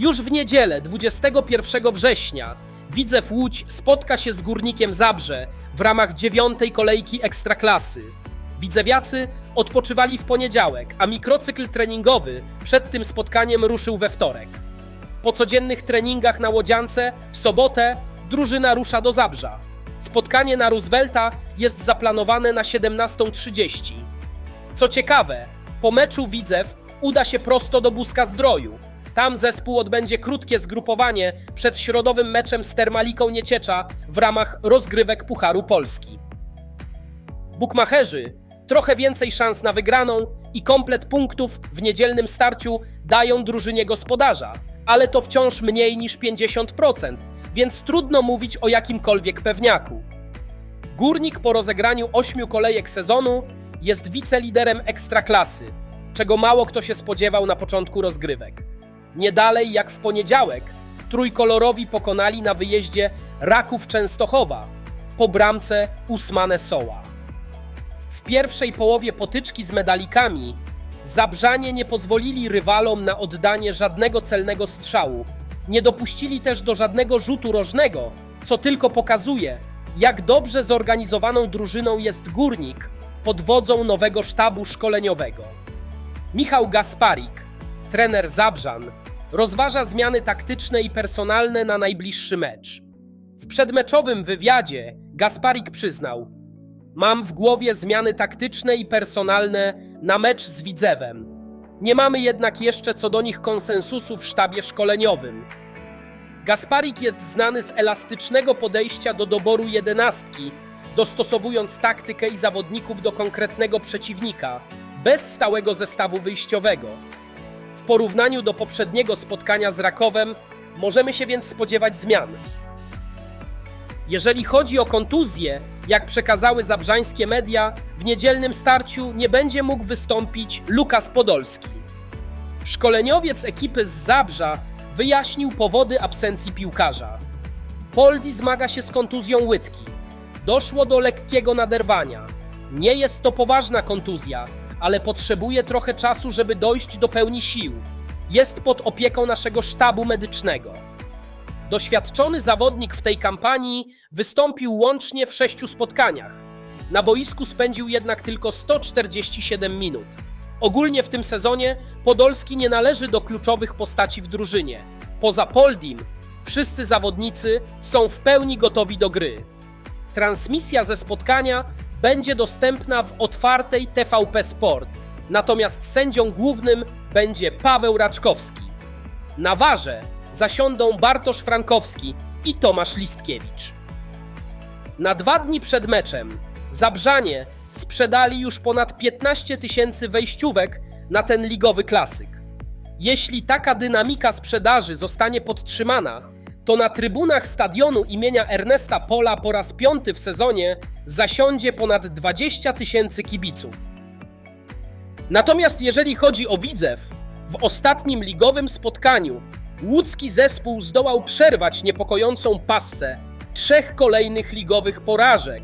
Już w niedzielę 21 września Widzew Łódź spotka się z Górnikiem Zabrze w ramach dziewiątej kolejki Ekstraklasy. Widzewiacy odpoczywali w poniedziałek, a mikrocykl treningowy przed tym spotkaniem ruszył we wtorek. Po codziennych treningach na Łodziance w sobotę drużyna rusza do Zabrza. Spotkanie na Roosevelta jest zaplanowane na 17.30. Co ciekawe, po meczu Widzew uda się prosto do Buzka Zdroju. Tam zespół odbędzie krótkie zgrupowanie przed środowym meczem z Termaliką Nieciecza w ramach rozgrywek Pucharu Polski. Bukmacherzy trochę więcej szans na wygraną i komplet punktów w niedzielnym starciu dają drużynie gospodarza, ale to wciąż mniej niż 50%, więc trudno mówić o jakimkolwiek pewniaku. Górnik po rozegraniu ośmiu kolejek sezonu jest wiceliderem ekstraklasy, czego mało kto się spodziewał na początku rozgrywek. Nie dalej jak w poniedziałek trójkolorowi pokonali na wyjeździe Raków Częstochowa po bramce Usmane Soła. W pierwszej połowie potyczki z medalikami Zabrzanie nie pozwolili rywalom na oddanie żadnego celnego strzału. Nie dopuścili też do żadnego rzutu rożnego, co tylko pokazuje, jak dobrze zorganizowaną drużyną jest górnik pod wodzą nowego sztabu szkoleniowego. Michał Gasparik, trener Zabrzan, rozważa zmiany taktyczne i personalne na najbliższy mecz. W przedmeczowym wywiadzie Gasparik przyznał: Mam w głowie zmiany taktyczne i personalne na mecz z Widzewem. Nie mamy jednak jeszcze co do nich konsensusu w sztabie szkoleniowym. Gasparik jest znany z elastycznego podejścia do doboru jedenastki, dostosowując taktykę i zawodników do konkretnego przeciwnika, bez stałego zestawu wyjściowego. W porównaniu do poprzedniego spotkania z Rakowem możemy się więc spodziewać zmian. Jeżeli chodzi o kontuzję, jak przekazały zabrzańskie media, w niedzielnym starciu nie będzie mógł wystąpić Lukas Podolski. Szkoleniowiec ekipy z Zabrza wyjaśnił powody absencji piłkarza. Poldi zmaga się z kontuzją łydki. Doszło do lekkiego naderwania. Nie jest to poważna kontuzja, ale potrzebuje trochę czasu, żeby dojść do pełni sił. Jest pod opieką naszego sztabu medycznego. Doświadczony zawodnik w tej kampanii wystąpił łącznie w sześciu spotkaniach. Na boisku spędził jednak tylko 147 minut. Ogólnie w tym sezonie Podolski nie należy do kluczowych postaci w drużynie. Poza Poldim, wszyscy zawodnicy są w pełni gotowi do gry. Transmisja ze spotkania będzie dostępna w otwartej TVP Sport, natomiast sędzią głównym będzie Paweł Raczkowski. Na warze zasiądą Bartosz Frankowski i Tomasz Listkiewicz. Na dwa dni przed meczem Zabrzanie sprzedali już ponad 15 tysięcy wejściówek na ten ligowy klasyk. Jeśli taka dynamika sprzedaży zostanie podtrzymana, to na trybunach stadionu imienia Ernesta Pola po raz piąty w sezonie zasiądzie ponad 20 tysięcy kibiców. Natomiast jeżeli chodzi o Widzew, w ostatnim ligowym spotkaniu łódzki zespół zdołał przerwać niepokojącą passę trzech kolejnych ligowych porażek,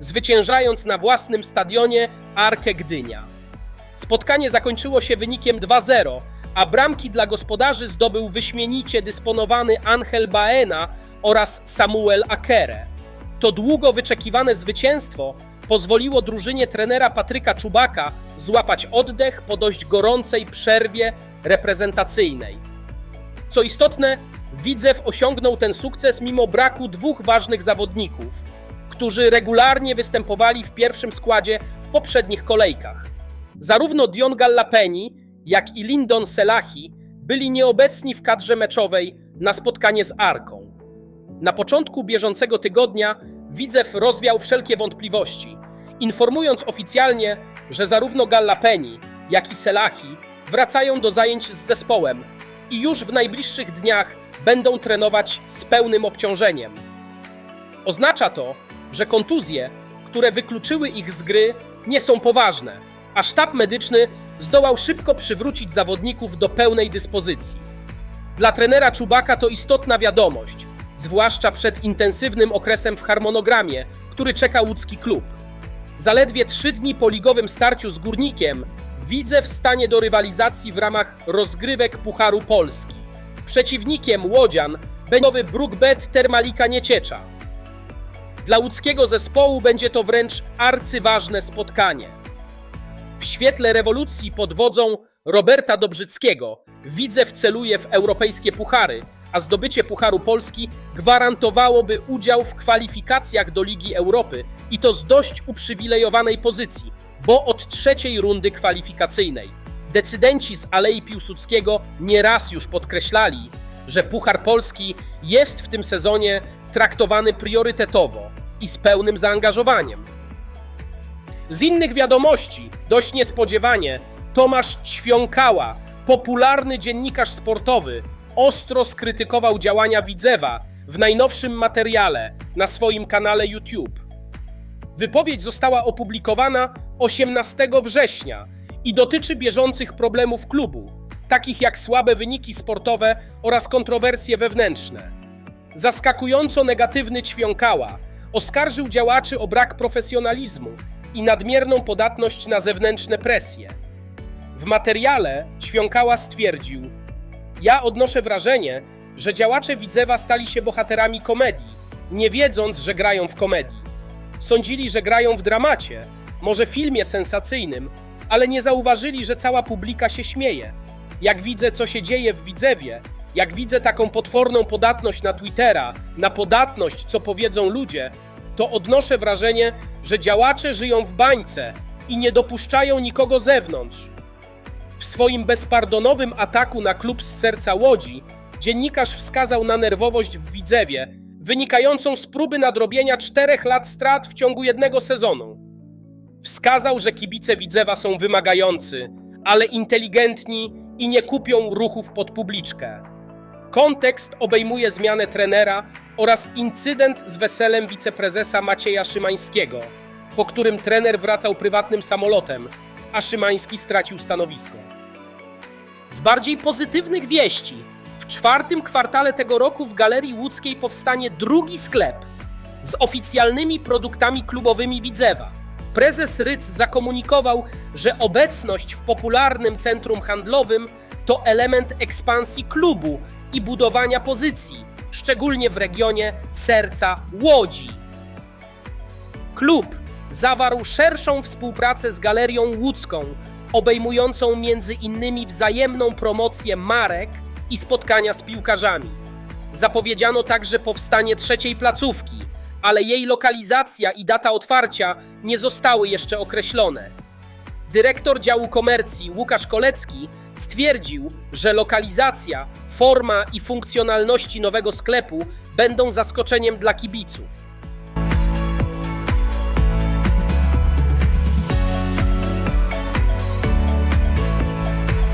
zwyciężając na własnym stadionie Arkę Gdynia. Spotkanie zakończyło się wynikiem 2-0, a bramki dla gospodarzy zdobył wyśmienicie dysponowany Angel Baena oraz Samuel Akere. To długo wyczekiwane zwycięstwo pozwoliło drużynie trenera Patryka Czubaka złapać oddech po dość gorącej przerwie reprezentacyjnej. Co istotne, Widzew osiągnął ten sukces mimo braku dwóch ważnych zawodników, którzy regularnie występowali w pierwszym składzie w poprzednich kolejkach. Zarówno Dion Gallapeni, jak i Lindon Selahi byli nieobecni w kadrze meczowej na spotkanie z Arką. Na początku bieżącego tygodnia Widzew rozwiał wszelkie wątpliwości, informując oficjalnie, że zarówno Gallapeni, jak i Selahi wracają do zajęć z zespołem i już w najbliższych dniach będą trenować z pełnym obciążeniem. Oznacza to, że kontuzje, które wykluczyły ich z gry, nie są poważne, a sztab medyczny zdołał szybko przywrócić zawodników do pełnej dyspozycji. Dla trenera Czubaka to istotna wiadomość, zwłaszcza przed intensywnym okresem w harmonogramie, który czeka łódzki klub. Zaledwie trzy dni po ligowym starciu z Górnikiem widzę w stanie do rywalizacji w ramach rozgrywek Pucharu Polski. Przeciwnikiem Łodzian będzie nowy Brookbet Termalika Nieciecza. Dla łódzkiego zespołu będzie to wręcz arcyważne spotkanie. W świetle rewolucji pod wodzą Roberta Dobrzyckiego Widzew celuje w europejskie puchary, a zdobycie Pucharu Polski gwarantowałoby udział w kwalifikacjach do Ligi Europy i to z dość uprzywilejowanej pozycji, bo od trzeciej rundy kwalifikacyjnej. Decydenci z Alei Piłsudskiego nieraz już podkreślali, że Puchar Polski jest w tym sezonie traktowany priorytetowo i z pełnym zaangażowaniem. Z innych wiadomości, dość niespodziewanie, Tomasz Ćwiąkała, popularny dziennikarz sportowy, ostro skrytykował działania Widzewa w najnowszym materiale na swoim kanale YouTube. Wypowiedź została opublikowana 18 września i dotyczy bieżących problemów klubu, takich jak słabe wyniki sportowe oraz kontrowersje wewnętrzne. Zaskakująco negatywny Ćwiąkała oskarżył działaczy o brak profesjonalizmu i nadmierną podatność na zewnętrzne presje. W materiale Ćwiąkała stwierdził: Ja odnoszę wrażenie, że działacze Widzewa stali się bohaterami komedii, nie wiedząc, że grają w komedii. Sądzili, że grają w dramacie, może filmie sensacyjnym, ale nie zauważyli, że cała publika się śmieje. Jak widzę, co się dzieje w Widzewie, jak widzę taką potworną podatność na Twittera, na podatność, co powiedzą ludzie, to odnoszę wrażenie, że działacze żyją w bańce i nie dopuszczają nikogo zewnątrz. W swoim bezpardonowym ataku na klub z serca Łodzi dziennikarz wskazał na nerwowość w Widzewie, wynikającą z próby nadrobienia czterech lat strat w ciągu jednego sezonu. Wskazał, że kibice Widzewa są wymagający, ale inteligentni i nie kupią ruchów pod publiczkę. Kontekst obejmuje zmianę trenera oraz incydent z weselem wiceprezesa Macieja Szymańskiego, po którym trener wracał prywatnym samolotem, a Szymański stracił stanowisko. Z bardziej pozytywnych wieści, w czwartym kwartale tego roku w Galerii Łódzkiej powstanie drugi sklep z oficjalnymi produktami klubowymi Widzewa. Prezes Ryc zakomunikował, że obecność w popularnym centrum handlowym to element ekspansji klubu i budowania pozycji, szczególnie w regionie serca Łodzi. Klub zawarł szerszą współpracę z Galerią Łódzką, obejmującą m.in. wzajemną promocję marek i spotkania z piłkarzami. Zapowiedziano także powstanie trzeciej placówki, ale jej lokalizacja i data otwarcia nie zostały jeszcze określone. Dyrektor działu komercji Łukasz Kolecki stwierdził, że lokalizacja, forma i funkcjonalności nowego sklepu będą zaskoczeniem dla kibiców.